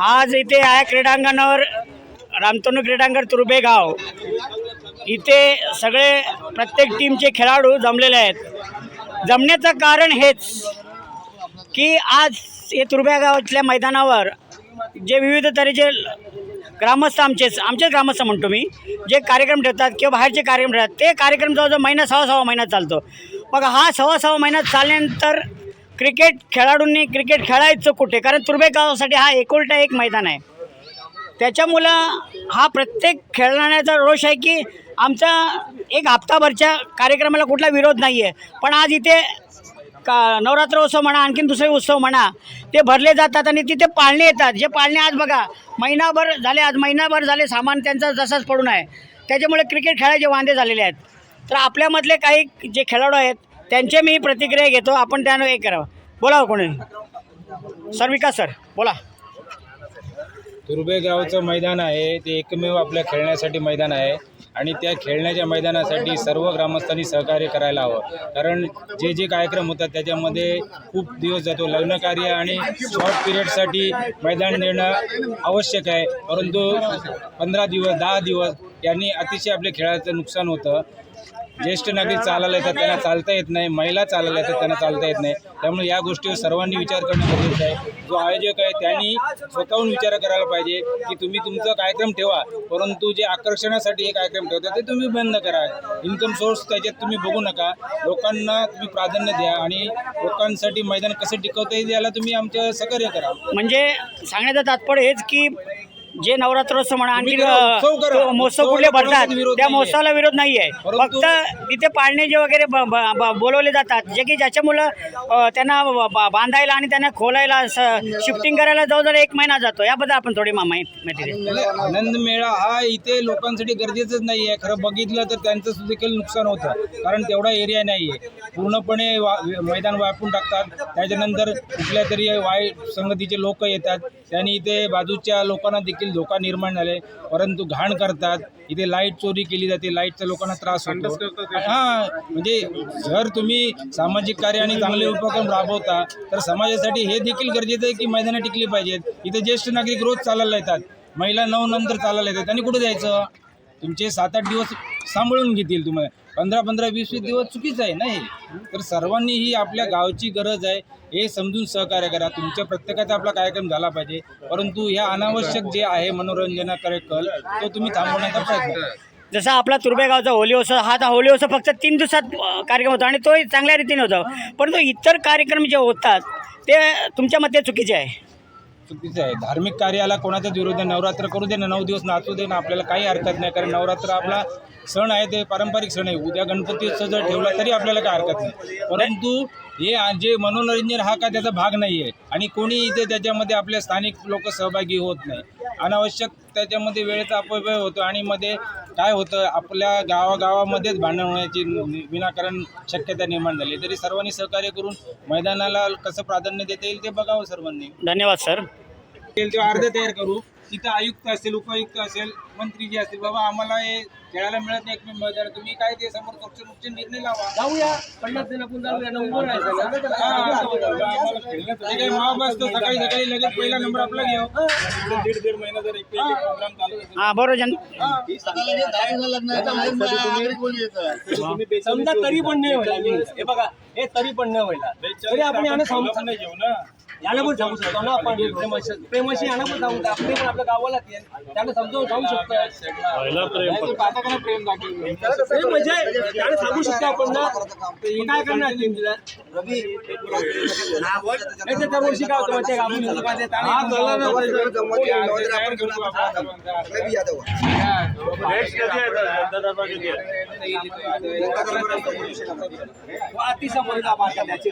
आज इथे आहे क्रीडांगणावर रामतनू क्रीडांगण तुर्बे गाव. इथे सगळे प्रत्येक टीमचे खेळाडू जमलेले आहेत. जमण्याचं कारण हेच की आज हे तुर्बे गावातल्या मैदानावर जे विविध तऱ्हेचे ग्रामस्थ आमचेच आमचेच ग्रामस्थ म्हणतो मी जे कार्यक्रम ठेवतात किंवा बाहेरचे कार्यक्रम ठेवतात ते कार्यक्रम जवळजवळ महिना सव्वा सव्वा महिना चालतो. मग हा सव्वा सव्वा महिना चालल्यानंतर क्रिकेट खेळाडूंनी क्रिकेट खेळायचं कुठे? कारण तुर्बे गावासाठी हा एकोलटा एक मैदान आहे. त्याच्यामुळं हा प्रत्येक खेळणाऱ्याचा रोष आहे की आमचा एक हप्ताभरच्या कार्यक्रमाला कुठला विरोध नाही आहे पण आज इथे का नवरात्र उत्सव म्हणा आणखीन दुसरे उत्सव म्हणा ते भरले जातात आणि तिथे पाळणे येतात. जे पाळणे आज बघा महिनाभर झाले आज महिनाभर झाले सामान त्यांचा जसाच पडून आहे. त्याच्यामुळे क्रिकेट खेळायचे वांदे झालेले आहेत. तर आपल्यामधले काही जे खेळाडू आहेत त्यांचे मी प्रतिक्रिया घेतो आपण त्यानं हे करावं. बोला हो कोणी? सर विकास सर बोला. तुर्बे गावचं मैदान आहे ते एकमेव आपल्या खेळण्यासाठी मैदान आहे आणि त्या खेळण्याच्या मैदानासाठी सर्व ग्रामस्थांनी सहकार्य करायला हवं. कारण जे जे कार्यक्रम होतात त्याच्यामध्ये खूप दिवस जातो. लग्नकार्य आणि शॉर्ट पिरियडसाठी मैदान देणं आवश्यक आहे. परंतु पंधरा दिवस दहा दिवस यांनी अतिशय आपल्या खेळाचं नुकसान होतं. ज्येष्ठ नागरिक चालायला येतात त्यांना चालता येत नाही महिला चालायला येतात त्यांना चालता येत नाही. त्यामुळे या गोष्टीवर सर्वांनी विचार करणं गरजेचं आहे. जो आयोजक आहे त्यांनी स्वतःहून विचार करायला पाहिजे की तुम्ही तुमचा कार्यक्रम ठेवा परंतु जे आकर्षणासाठी हे कार्यक्रम ठेवता ते तुम्ही बंद करा. इन्कम सोर्स त्याच्यात तुम्ही बघू नका. लोकांना तुम्ही प्राधान्य द्या आणि लोकांसाठी मैदान कसं टिकवता येईल याला तुम्ही आमच्या सहकार्य करा. म्हणजे सांगण्याचं तात्पर्य हेच की जे नवरात्रोत्सव म्हणा आणखी. महोत्सव कुठले भरतात त्या. महोत्सवाला विरोध नाही आहे फक्त तिथे पाळणे जे वगैरे ब- ब- ब- बोलवले जातात जे की ज्याच्यामुळं त्यांना बांधायला आणि त्यांना खोलायला शिफ्टिंग करायला जवळजवळ एक महिना जातो. याबद्दल आपण थोडी माहिती आनंद मेळा हा इथे लोकांसाठी गरजेचंच नाही आहे खरं बघितलं तर त्यांचं देखील नुकसान होतं. कारण तेवढा एरिया नाही आहे पूर्णपणे वा मैदान व्यापून टाकतात. त्याच्यानंतर कुठल्या तरी वाय संगतीचे लोक येतात. त्यांनी इथे बाजूच्या लोकांना देखील धोका निर्माण झाले. परंतु घाण करतात. इथे लाइट चोरी केली जाते. लाईटचा लोकांना त्रास होतो. हां म्हणजे जर तुम्ही सामाजिक कार्य आणि चांगले उपक्रम राबवता तर समाजासाठी हे देखील गरजेचं आहे की मैदानं टिकली पाहिजेत. इथे ज्येष्ठ नागरिक रोज चालायला येतात. महिला नऊ नंतर चालायला येतात. त्यांनी कुठे जायचं? तुमचे सात आठ दिवस सांभाळून घेतील तुम्हाला. पंधरा पंधरा वीस वीस दिवस चुकीचं आहे नाही तर सर्वांनी ही आपल्या गावची गरज आहे हे समजून सहकार्य करा. तुमच्या प्रत्येकाचा आपला कार्यक्रम झाला पाहिजे. परंतु ह्या अनावश्यक जे आहे मनोरंजनाकडे कल तो तुम्ही थांबवण्याचा प्रयत्न करा. जसा आपला तुर्बे गावचा होली उत्सव हा तर होली उत्सव फक्त तीन दिवसात कार्यक्रम होता आणि तोही चांगल्या रीतीने होता. परंतु इतर कार्यक्रम जे होतात ते तुमच्या मते चुकीचे आहे. चुकीचं आहे. धार्मिक कार्याला कोणाचा विरोध नाही नवरात्र करू दे ना नऊ दिवस नाचू दे ना आपल्याला काही हरकत नाही. कारण नवरात्र आपला सण आहे ते पारंपरिक सण आहे. उद्या गणपती उत्सव जर ठेवला तरी आपल्याला काय हरकत नाही. परंतु हे जे मनोरंजन हा का त्याचा भाग नाही आहे आणि कोणी इथे त्याच्यामध्ये आपले स्थानिक लोक सहभागी होत नाही. अनावश्यक त्याच्यामध्ये वेळेचा अपव्यय होतो आणि मध्ये काय होतं आपल्या गावागावामध्येच भांडण होण्याची विनाकारण शक्यता निर्माण झाली. तरी सर्वांनी सहकार्य करून मैदानाला कसं प्राधान्य देता येईल ते बघावं सर्वांनी. धन्यवाद सर. अर्ज तयार करू. तिथं आयुक्त असेल उपायुक्त असेल मंत्री जे असतील बाबा आम्हाला हे खेळायला मिळत नाही एकमेव मैदान तुम्ही काय ते समोर पक्ष निर्णय लावा. जाऊया. पन्नास दिन आपण जाऊया. ना उभं राहायचं हा, आम्हाला खेळण्याचं जे काही महाग असतं सकाळी सकाळी लगेच पहिला नंबर आपला घेऊ. दीड दीड महिना जर एक प्रोग्राम चालू असेल. हां बरोबर जन समजा तरी पण नाही व्हायला. मी हे बघा हे तरी पण नाही व्हायला. तरी आपण यानं आपण सांगू नाही घेऊ ना. याला पण सांगू शकतो ना आपण. प्रेमाशी प्रेमाशी पण सांगू आपण पण आपल्या गावाला येईल. त्याला समजावून सांगू शकतो. प्रेम म्हणजे त्याला सांगू शकतो आपण ना. काय करणार टीम तुला? नाही तर त्या वर्षी काय होतं माहिती आहे का? आपण काय ते हा, त्याची